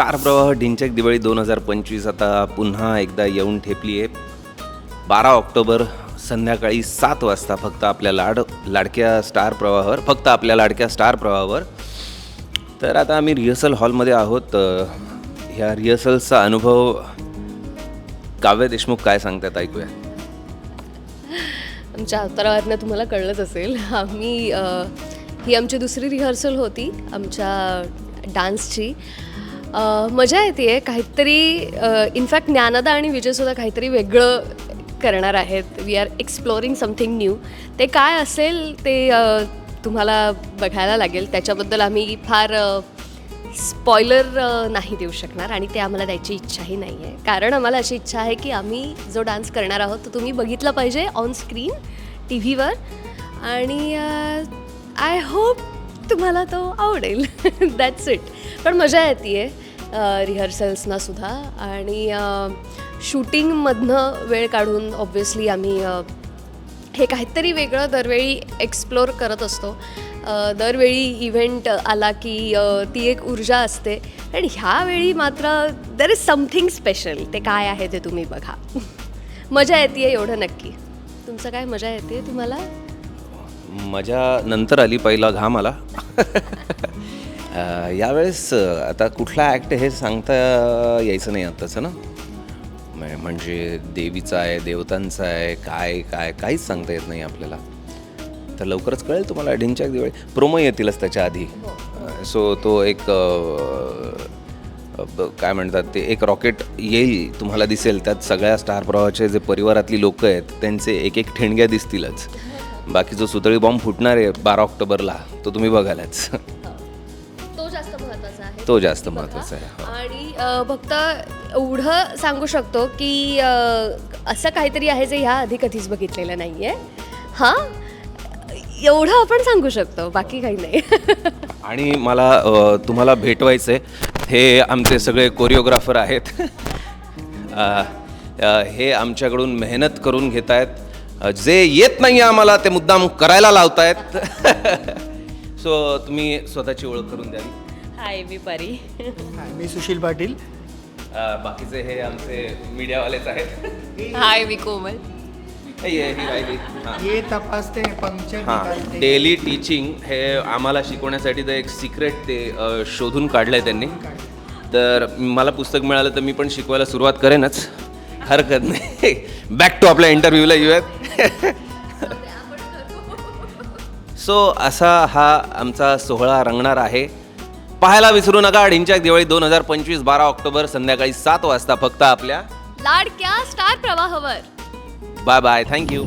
Star प्रवाह ढिंचक दिवाळी दोन हजार पंचवीस आता पुन्हा एकदा येऊन ठेपली आहे बारा ऑक्टोबर संध्याकाळी सात वाजता फक्त आपल्या लाड लाडक्या स्टार प्रवाहावर फक्त आपल्या लाडक्या स्टार प्रवाहावर. तर आता आम्ही रिहर्सल हॉलमध्ये आहोत. ह्या रिहर्सलचा अनुभव काव्य देशमुख काय सांगतात ऐकूया. आमच्या अवतारावरनं तुम्हाला कळलंच असेल. आम्ही ही आमची दुसरी रिहर्सल होती आमच्या डान्सची. मजा येते काहीतरी इनफॅक्ट ज्ञानदा आणि विजयसुद्धा काहीतरी वेगळं करणार आहेत. We are exploring something new ते काय असेल ते तुम्हाला बघायला लागेल. त्याच्याबद्दल आम्ही फार स्पॉयलर नाही देऊ शकणार आणि ते आम्हाला द्यायची इच्छाही नाही आहे कारण आम्हाला अशी इच्छा आहे की आम्ही जो डान्स करणार आहोत तो तुम्ही बघितला पाहिजे ऑन स्क्रीन टी व्हीवर आणि आय होप तुम्हाला तो आवडेल. दॅट्स इट पण मजा येते आहे रिहर्सल्सना सुद्धा. आणि शूटिंगमधनं वेळ काढून ऑब्व्हियसली आम्ही हे काहीतरी वेगळं दरवेळी एक्सप्लोर करत असतो. दरवेळी इव्हेंट आला की ती एक ऊर्जा असते. आणि ह्यावेळी मात्र दर इज समथिंग स्पेशल ते काय आहे ते तुम्ही बघा. मजा येते एवढं नक्की. तुमचं काय मजा येते तुम्हाला? मजा नंतर आली पहिला घाम आला. यावेळेस आता कुठला ॲक्ट हे सांगता यायचं नाही आताचं ना? म्ह- म्हणजे देवीचा आहे देवतांचा आहे काय काय काहीच सांगता येत नाही आपल्याला. तर लवकरच कळेल तुम्हाला ढिंच्याक दिवाळी प्रोमो येतीलच त्याच्या आधी. सो तो एक काय म्हणतात ते एक रॉकेट येईल तुम्हाला दिसेल. त्यात सगळ्या स्टार प्रवाहाचे जे परिवारातली लोक आहेत त्यांचे एक एक ठिणग्या दिसतीलच. बाकी जो सुतळी बॉम्ब फुटणार आहे बारा ऑक्टोबरला तो तुम्ही बघायलाच. तो जास्त महत्त्वाचा आहे. हो. आणि अ, फक्त एवढं सांगू शकतो की अ, असं काहीतरी आहे जे ह्या आधी कधीच बघितलेलं नाही आहे हां? एवढं आपण सांगू शकतो बाकी काही नाही. आणि मला अ, तुम्हाला भेटवायचं आहे हे आमचे सगळे कोरिओग्राफर आहेत. अ, अ, हे आमच्याकडून मेहनत करून घेत आहेत जे येत नाही आम्हाला ते मुद्दाम करायला लावतायत. सो तुम्ही स्वतःची ओळख करून द्यावी. हाय मी परी. हाय, मी सुशील पाटील. बाकीचे हे आमचे मीडियावालेच आहेत. हाय मी कोमल. हे ही हां हे. तपासते पंक्चर डेली टीचिंग हे आम्हाला शिकवण्यासाठी तर एक सिक्रेट ते शोधून काढलं आहे त्यांनी. तर मला पुस्तक मिळालं तर मी पण शिकवायला सुरुवात करेनच. हरकत नाही. बॅक टू आपल्या इंटरव्ह्यूला येऊयात. सो असा हा आमचा सोहळा रंगणार आहे. पाहायला विसरू नका. ढिंच्याक दिवाळी दोन हजार पंचवीस बारा ऑक्टोबर संध्याकाळी सात वाजता फक्त आपल्या लाडक्या स्टार प्रवाहावर. Bye bye. Thank you